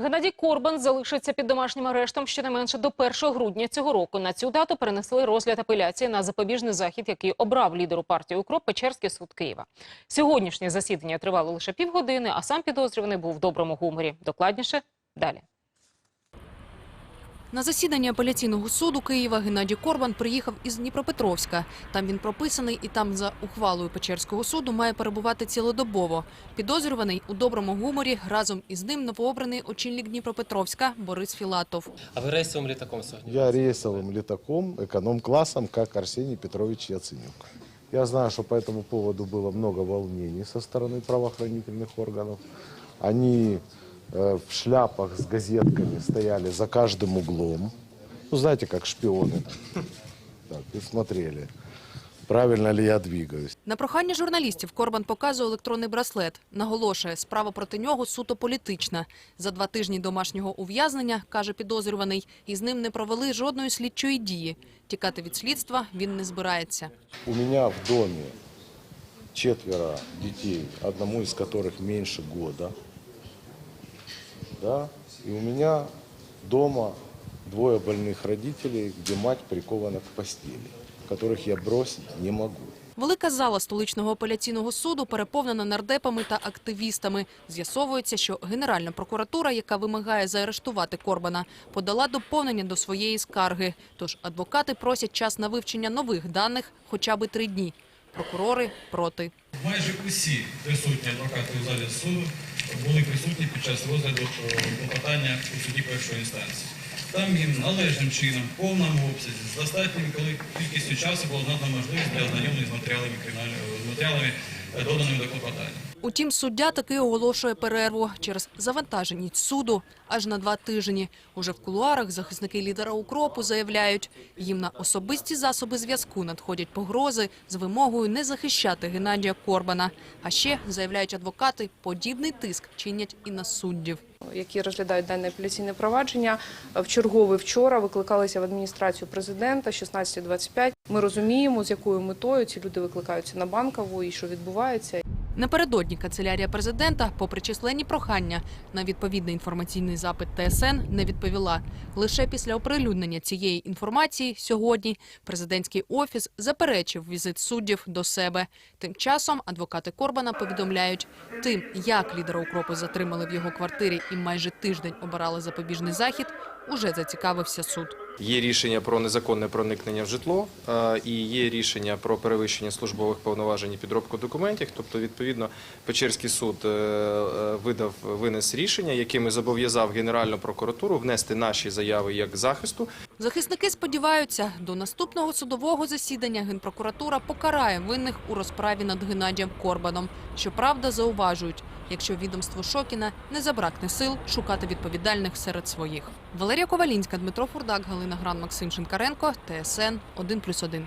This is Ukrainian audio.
Геннадій Корбан залишиться під домашнім арештом щонайменше до 1 грудня цього року. На цю дату перенесли розгляд апеляції на запобіжний захід, який обрав лідеру партії «Укроп» Печерський суд Києва. Сьогоднішнє засідання тривало лише півгодини, а сам підозрюваний був в доброму гуморі. Докладніше далі. На засідання апеляційного суду Києва Геннадій Корбан приїхав із Дніпропетровська. Там він прописаний і там за ухвалою Печерського суду має перебувати цілодобово. Підозрюваний у доброму гуморі разом із ним новообраний очільник Дніпропетровська Борис Філатов. А вы рейсовым летаком согнали? Я рейсовым летаком, эконом-классом, как Арсений Петрович Яценюк. Я знаю, что по этому поводу было много волнений со стороны правоохранительных органов. Они э, в шляпах с газетками стояли за каждым углом. Ну, знаете, как шпионы. Так, и смотрели, правильно ли я двигаюсь. На прохання журналістів Корбан показує електронний браслет. Наголошує, справа проти нього суто політична. За два тижні домашнього ув'язнення, каже підозрюваний, із ним не провели жодної слідчої дії. Тікати від слідства він не збирається. У меня в доме четверо детей, одному из которых меньше года. Да? И у меня дома двое больных родителей, где мать прикована к постели, которых я бросить не могу. Велика зала столичного апеляційного суду переповнена нардепами та активістами. З'ясовується, що Генеральна прокуратура, яка вимагає заарештувати Корбана, подала доповнення до своєї скарги. Тож адвокати просять час на вивчення нових даних хоча б три дні. Прокурори проти. Майже усі присутні адвокати у залі суду були присутні під час розгляду е, клопотання у суді першої інстанції. Там їм належним чином, в повному обсязі, з достатньою кількістю часу було надана можливість для ознайомлення з матеріалами, матеріалами е, доданими до клопотання. Утім, суддя таки оголошує перерву через завантаженість суду аж на два тижні. Уже в кулуарах захисники лідера укропу заявляють, їм на особисті засоби зв'язку надходять погрози з вимогою не захищати Геннадія Корбана. А ще заявляють адвокати, подібний тиск чинять і на суддів. які розглядають дане апеляційне провадження, в черговий вчора викликалися в адміністрацію президента 16.25. Ми розуміємо, з якою метою ці люди викликаються на банкову і що відбувається. Напередодні канцелярія президента, попри численні прохання на відповідний інформаційний запит ТСН, не відповіла. Лише після оприлюднення цієї інформації сьогодні президентський офіс заперечив візит суддів до себе. Тим часом адвокати Корбана повідомляють, тим, як лідера укропу затримали в його квартирі і майже тиждень обирали запобіжний захід, уже зацікавився суд. Є рішення про незаконне проникнення в житло е, і є рішення про перевищення службових повноважень і підробку документів. Тобто, відповідно, Печерський суд е, е, видав винес рішення, якими зобов'язав Генеральну прокуратуру внести наші заяви як захисту Захисники сподіваються, до наступного судового засідання Генпрокуратура покарає винних у розправі над Геннадієм Корбаном. Щоправда, зауважують, якщо відомство Шокіна не забракне сил шукати відповідальних серед своїх. Валерія Ковалінська, Дмитро Фурдак, Галина Гран, Максим Шинкаренко, ТСН 1+,1.